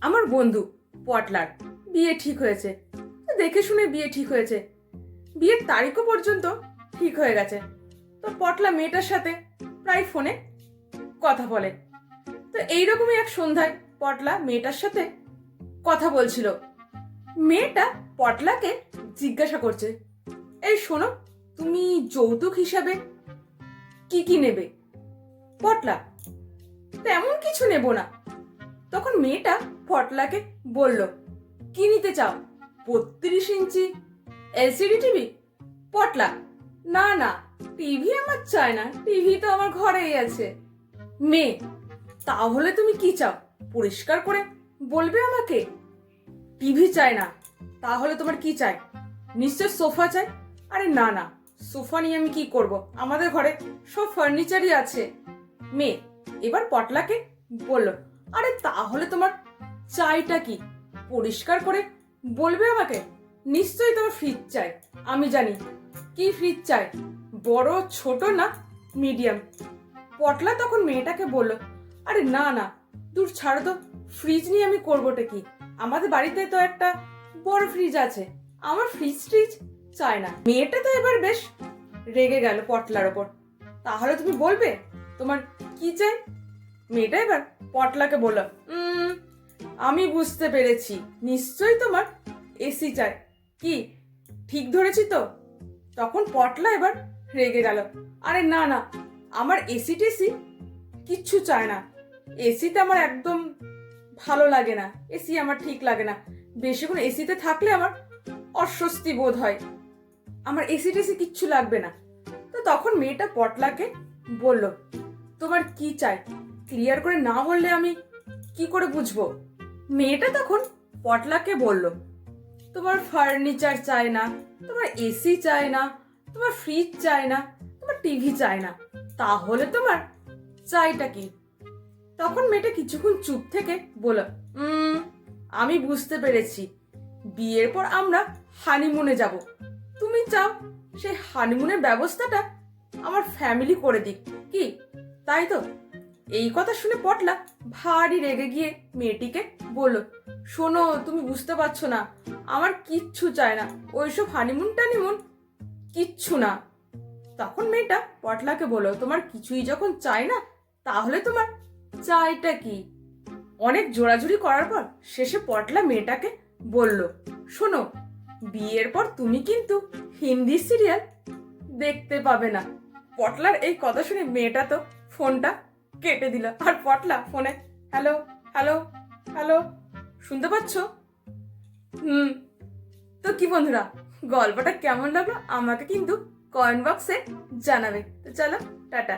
আমার বন্ধু, পটলার, বিয়ে ঠিক হয়েছে। দেখে শুনে বিয়ে ঠিক হয়েছে। বিয়ের তারিখও পর্যন্ত ঠিক হয়ে গেছে। তো পটলা মেয়েটার সাথে প্রায় ফোনে কথা বলে। তো এইরকমই এক সন্ধ্যায় পটলা মেয়েটার সাথে কথা বলছিল। মেয়েটা পটলাকে জিজ্ঞাসা করছে, এই শোনো, তুমি যৌতুক হিসাবে কি কি নেবে? পটলা, তেমন কিছু নেব না। তখন মেয়েটা পটলাকে বলল, কি নিতে চাও? বত্রিশ ইঞ্চি এলসিডি টিভি পটলা না না টিভি আমার চাই না টিভি তো আমার ঘরেই আছে। মেয়ে, তাহলে তুমি কি চাও? পরিষ্কার করে বলবে আমাকে? টিভি চাই না, তাহলে তোমার কি চাই? নিশ্চয় সোফা চাই? আরে না না, সোফা নিয়ে আমি কি করব? আমাদের ঘরে সব ফার্নিচারই আছে। মেয়ে এবার পটলাকে বলল আরে তাহলে তোমার চাইটা কি? পরিষ্কার করে বলবে আমাকে? নিশ্চয়ই তোমার ফ্রিজ চাই। আমি জানি। কি ফ্রিজ চাই? বড়, ছোট না মিডিয়াম পটলা তখন মেয়েটাকে বলল, আরে না না, দূর ছাড়ো তো। ফ্রিজ নিয়ে আমি করবোটা কি? আমাদের বাড়িতে তো একটা বড় ফ্রিজ আছে। আমার ফ্রিজ ট্রিজ চায় না। মেয়েটা তো এবার বেশ রেগে গেল পটলার ওপর। তাহলে তুমি বলবে তোমার কি চাই? মেয়েটা এবার পটলাকে বলল আমি বুঝতে পেরেছি। নিশ্চয়ই তোমার এসি চাই। কি, ঠিক ধরেছি তো? তখন পটলা এবার রেগে গেল, আরে না না, আমার এসি টেসি কিচ্ছু চায় না। এসিতে আমার একদম ভালো লাগে না, এসি আমার ঠিক লাগে না। বেশিক্ষণ এসিতে থাকলে আমার অস্বস্তি বোধ হয়। আমার এসি টেসি কিচ্ছু লাগবে না। তো তখন মেয়েটা পটলাকে বলল, তোমার কি চাই? ক্লিয়ার করে না বললে আমি কি করে বুঝব? মেয়েটা তখন পটলাকে বলল তোমার ফার্নিচার চায় না তোমার এসি চাই না তোমার ফ্রিজ চাই না তোমার টিভি চায় না তাহলে তোমার চাইটা কি? তখন মেয়েটা কিছুক্ষণ চুপ থেকে বলল "উম, আমি বুঝতে পেরেছি। বিয়ের পর আমরা হানিমুনে যাব। তুমি চাও সেই হানিমুনের ব্যবস্থাটা আমার ফ্যামিলি করে দিক কি? তাই তো? এই কথা শুনে পটলা ভারী রেগে গিয়ে মেয়েটিকে বলল, শোনো, তুমি বুঝতে পারছ না, আমার কিচ্ছু চায় না, ওইসব হানিমুন টানিমুন কিচ্ছু না। তখন মেয়েটা পটলাকে বলল, তোমার কিছুই যখন চাই না, তাহলে তোমার চাইটা কি? অনেক জোরাজুরি করার পর শেষে পটলা মেয়েটাকে বলল, শোনো, বিয়ের পর তুমি কিন্তু হিন্দি সিরিয়াল দেখতে পাবে না। পটলার এই কথা শুনে মেয়েটা তো ফোনটা কেটে দিল আর পটলা ফোনে, হ্যালো হ্যালো হ্যালো, শুনতে পাচ্ছ? হুম, তো কি বন্ধুরা, গল্পটা কেমন লাগল আমাকে কিন্তু কয়েন বক্সে জানাবে। তো চলো, টাটা।